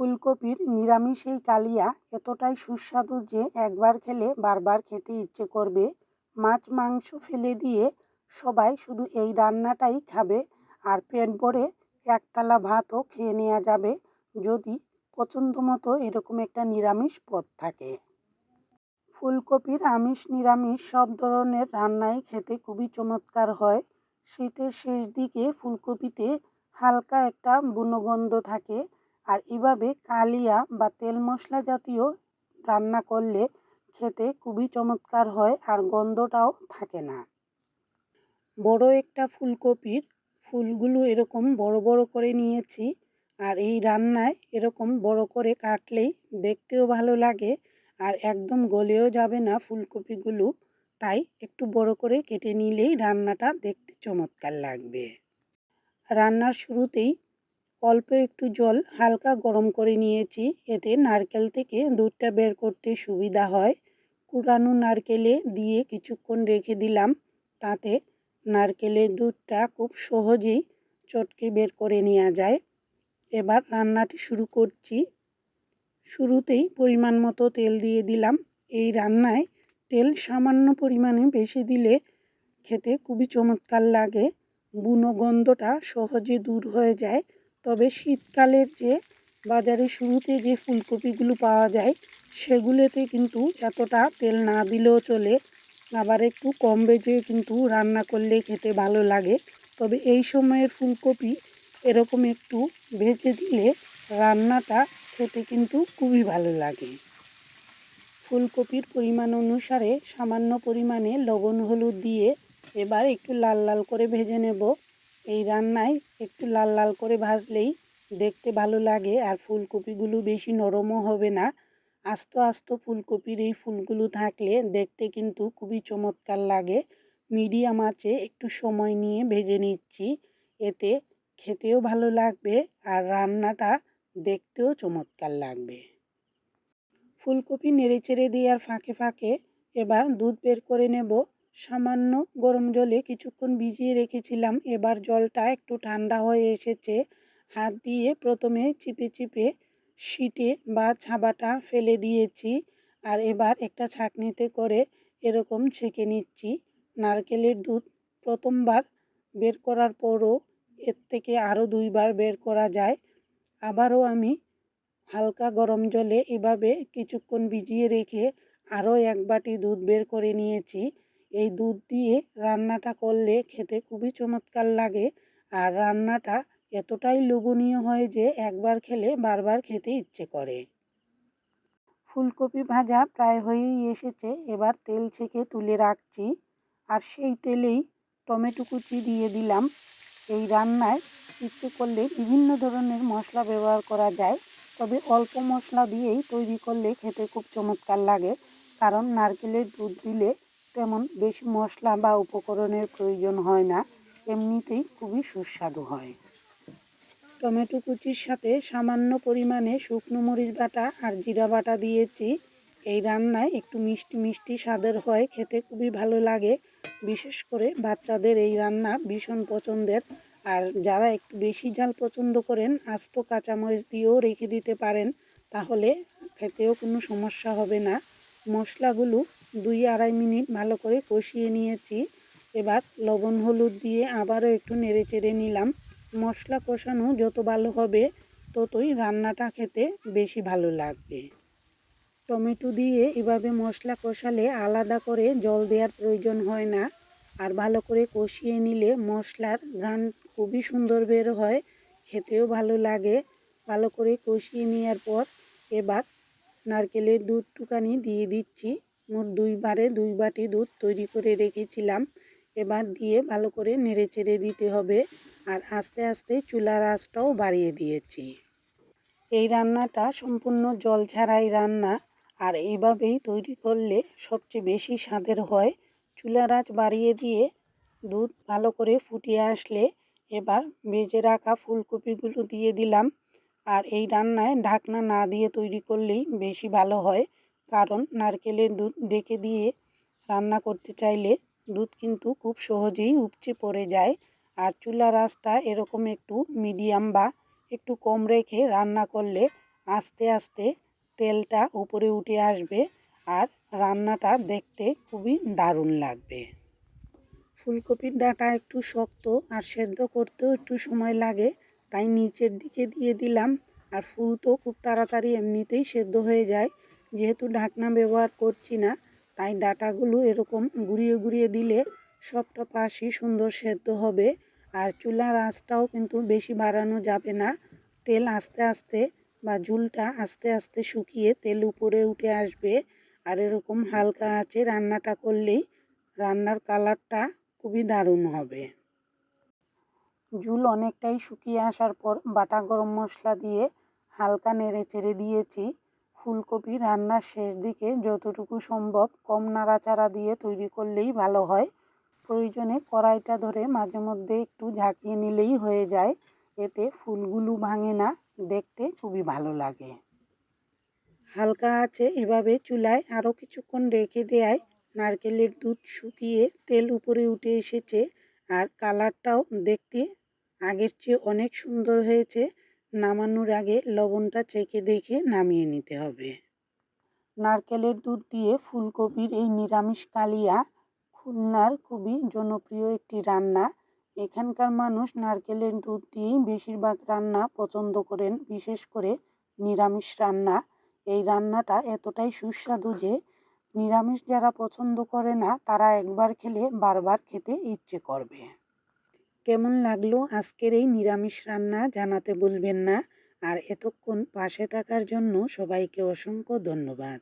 ফুলকপির নিরামিষ এই কালিয়া এতটাই সুস্বাদু যে একবার খেলে বারবার খেতে ইচ্ছে করবে। মাছ, মাংস ফেলে দিয়ে সবাই শুধু এই রান্নাটাই খাবে আর পেট ভরে একতলা ভাতও খেয়ে নেওয়া যাবে যদি পছন্দ মতো এরকম একটা নিরামিষ পদ থাকে। ফুলকপির আমিষ, নিরামিষ সব ধরনের রান্নাই খেতে খুবই চমৎকার হয়। শীতের শেষ দিকে ফুলকপিতে হালকা একটা বুনগন্ধ থাকে। আর এভাবে কালিয়া বা তেল মশলা জাতীয় রান্না করলে খেতে খুবই চমৎকার হয় আর গন্ধটাও থাকে না। বড় একটা ফুলকপির ফুলগুলো এরকম বড় বড় করে নিয়েছি আর এই রান্নায় এরকম বড় করে কাটলেই দেখতেও ভালো লাগে আর একদম গলেও যাবে না ফুলকপিগুলো। তাই একটু বড় করে কেটে নিলেই রান্নাটা দেখতে চমৎকার লাগবে। রান্নার শুরুতেই অল্প একটু জল হালকা গরম করে নিয়েছি। এতে নারকেল থেকে দুধটা বের করতে সুবিধা হয়। কুড়ানো নারকেলে দিয়ে কিছুক্ষণ রেখে দিলাম। তাতে নারকেলের দুধটা খুব সহজেই চটকে বের করে নেওয়া যায়। এবার রান্নাটি শুরু করছি। শুরুতেই পরিমাণ মতো তেল দিয়ে দিলাম। এই রান্নায় তেল সামান্য পরিমাণে বেশি দিলে খেতে খুবই চমৎকার লাগে। বুনো গন্ধটা সহজে দূর হয়ে যায়। তবে শীতকালের যে বাজারে শুরুতে যে ফুলকপিগুলো পাওয়া যায়, সেগুলোতে কিন্তু এতটা তেল না দিলেও চলে। আবার একটু কম বেজে কিন্তু রান্না করলে খেতে ভালো লাগে। তবে এই সময়ের ফুলকপি এরকম একটু ভেজে দিলে রান্নাটা খেতে কিন্তু খুবই ভালো লাগে। ফুলকপির পরিমাণ অনুসারে সামান্য পরিমাণে লবণ, হলুদ দিয়ে এবার একটু লাল লাল করে ভেজে নেব। এই রান্নায় একটু লাল লাল করে ভাজলেই দেখতে ভালো লাগে আর ফুলকপিগুলো বেশি নরমও হবে না। আস্ত আস্ত ফুলকপির এই ফুলগুলো থাকলে দেখতে কিন্তু খুবই চমৎকার লাগে। মিডিয়াম আঁচে একটু সময় নিয়ে ভেজে নিচ্ছি। এতে খেতেও ভালো লাগবে আর রান্নাটা দেখতেও চমৎকার লাগবে। ফুলকপি নেড়ে নেড়েচেড়ে দেওয়ার ফাঁকে ফাঁকে এবার দুধ বের করে নেব। সামান্য গরম জলে কিছুক্ষণ ভিজিয়ে রেখেছিলাম। এবার জলটা একটু ঠান্ডা হয়ে এসেছে। হাত দিয়ে প্রথমে চিপে চিপে শিটে বা ছাবাটা ফেলে দিয়েছি আর এবার একটা ছাঁকনিতে করে এরকম ছেঁকে নিচ্ছি। নারকেলের দুধ প্রথমবার বের করার পরও এর থেকে আরও দুইবার বের করা যায়। আবারও আমি হালকা গরম জলে এভাবে কিছুক্ষণ ভিজিয়ে রেখে আরও এক বাটি দুধ বের করে নিয়েছি। এই দুধ দিয়ে রান্নাটা করলে খেতে খুবই চমৎকার লাগে। আর রান্নাটা এতটাই লোভনীয় হয় যে একবার খেলে বারবার খেতে ইচ্ছে করে। ফুলকপি ভাজা প্রায় হয়েই এসেছে, এবার তেল ছেঁকে তুলে রাখছি। আর সেই তেলেই টমেটো কুচি দিয়ে দিলাম। এই রান্নায় ইচ্ছে করলে বিভিন্ন ধরনের মশলা ব্যবহার করা যায়, তবে অল্প মশলা দিয়েই তৈরি করলে খেতে খুব চমৎকার লাগে। কারণ নারকেলের দুধ দিলে তেমন বেশি মশলা বা উপকরণের প্রয়োজন হয় না, এমনিতেই খুবই সুস্বাদু হয়। টমেটো কুচির সাথে সামান্য পরিমাণে শুকনো মরিচ বাটা আর জিরা বাটা দিয়েছি। এই রান্নায় একটু মিষ্টি মিষ্টি স্বাদের হয়, খেতে খুবই ভালো লাগে। বিশেষ করে বাচ্চাদের এই রান্না ভীষণ পছন্দের। আর যারা একটু বেশি ঝাল পছন্দ করেন, আস্ত কাঁচামরিচ দিয়েও রেখে দিতে পারেন, তাহলে খেতেও কোনো সমস্যা হবে না। মশলাগুলো দুই আড়াই মিনিট ভালো করে কষিয়ে নিয়েছি। এবার লবণ, হলুদ দিয়ে আবারও একটু নেড়ে চেড়ে নিলাম। মশলা কষানো যত ভালো হবে, ততই রান্নাটা খেতে বেশি ভালো লাগবে। টমেটো দিয়ে এভাবে মশলা কষালে আলাদা করে জল দেওয়ার প্রয়োজন হয় না। আর ভালো করে কষিয়ে নিলে মশলার ঘ্রাণ খুবই সুন্দর বের হয়, খেতেও ভালো লাগে। ভালো করে কষিয়ে নেওয়ার পর এবার নারকেলের দুধটুকানি দিয়ে দিচ্ছি। মোট দুইবারে দুই বাটি দুধ তৈরি করে রেখেছিলাম। এবার দিয়ে ভালো করে নেড়ে চেড়ে দিতে হবে আর আস্তে আস্তে চুলার আঁচটাও বাড়িয়ে দিয়েছি। এই রান্নাটা সম্পূর্ণ জল ছাড়াই রান্না আর এইভাবেই তৈরি করলে সবচেয়ে বেশি স্বাদের হয়। চুলার আঁচ বাড়িয়ে দিয়ে দুধ ভালো করে ফুটিয়ে আসলে এবার ভেজে রাখা ফুলকপিগুলো দিয়ে দিলাম। আর এই রান্নায় ঢাকনা না দিয়ে তৈরি করলেই বেশি ভালো হয়। কারণ নারকেলের দুধ ডেকে দিয়ে রান্না করতে চাইলে দুধ কিন্তু খুব সহজেই উপচে পড়ে যায়। আর চুলার আঁচটা এরকম একটু মিডিয়াম বা একটু কম রেখে রান্না করলে আস্তে আস্তে তেলটা উপরে উঠে আসবে আর রান্নাটা দেখতে খুবই দারুণ লাগবে। ফুলকপির ডাঁটা একটু শক্ত আর সেদ্ধ করতেও একটু সময় লাগে, তাই নিচের দিকে দিয়ে দিলাম। আর ফুল তো খুব তাড়াতাড়ি এমনিতেই সেদ্ধ হয়ে যায়। যেহেতু ঢাকনা ব্যবহার করছি না, তাই ডাটাগুলো এরকম ঘুরিয়ে ঘুরিয়ে দিলে সবটা পাশই সুন্দর সেদ্ধ হবে। আর চুলার আঁচটাও কিন্তু বেশি বাড়ানো যাবে না। তেল আস্তে আস্তে বা ঝুলটা আস্তে আস্তে শুকিয়ে তেল উপরে উঠে আসবে। আর এরকম হালকা আঁচে রান্নাটা করলেই রান্নার কালারটা খুবই দারুণ হবে। ঝুল অনেকটাই শুকিয়ে আসার পর বাটা গরম মশলা দিয়ে হালকা নেড়ে চেড়ে দিয়েছি। ফুলকপি রান্নার শেষ দিকে যতটুকু সম্ভব কম নাড়াচাড়া দিয়ে তৈরি করলেই ভালো হয়। প্রয়োজনে কড়াইটা ধরে মাঝে মধ্যে একটু ঝাঁকিয়ে নিলেই হয়ে যায়। এতে ফুলগুলো ভাঙে না, দেখতে খুবই ভালো লাগে। হালকা আছে এভাবে চুলায় আরও কিছুক্ষণ রেখে দেয় নারকেলের দুধ শুকিয়ে তেল উপরে উঠে এসেছে। আর কালারটাও দেখতে আগের চেয়ে অনেক সুন্দর হয়েছে। নামানোর আগে লবণটা চেখে দেখে নামিয়ে নিতে হবে। নারকেলের দুধ দিয়ে ফুলকপির এই নিরামিষ কালিয়া খুলনার খুবই জনপ্রিয় একটি রান্না। এখানকার মানুষ নারকেলের দুধ দিয়েই বেশিরভাগ রান্না পছন্দ করেন, বিশেষ করে নিরামিষ রান্না। এই রান্নাটা এতটাই সুস্বাদু যে নিরামিষ যারা পছন্দ করে না, তারা একবার খেলে বারবার খেতে ইচ্ছে করবে। কেমন লাগল আজকের এই নিরামিষ রান্না জানাতে ভুলবেন না। আর এতক্ষণ পাশে থাকার জন্য সবাইকে অসংখ্য ধন্যবাদ।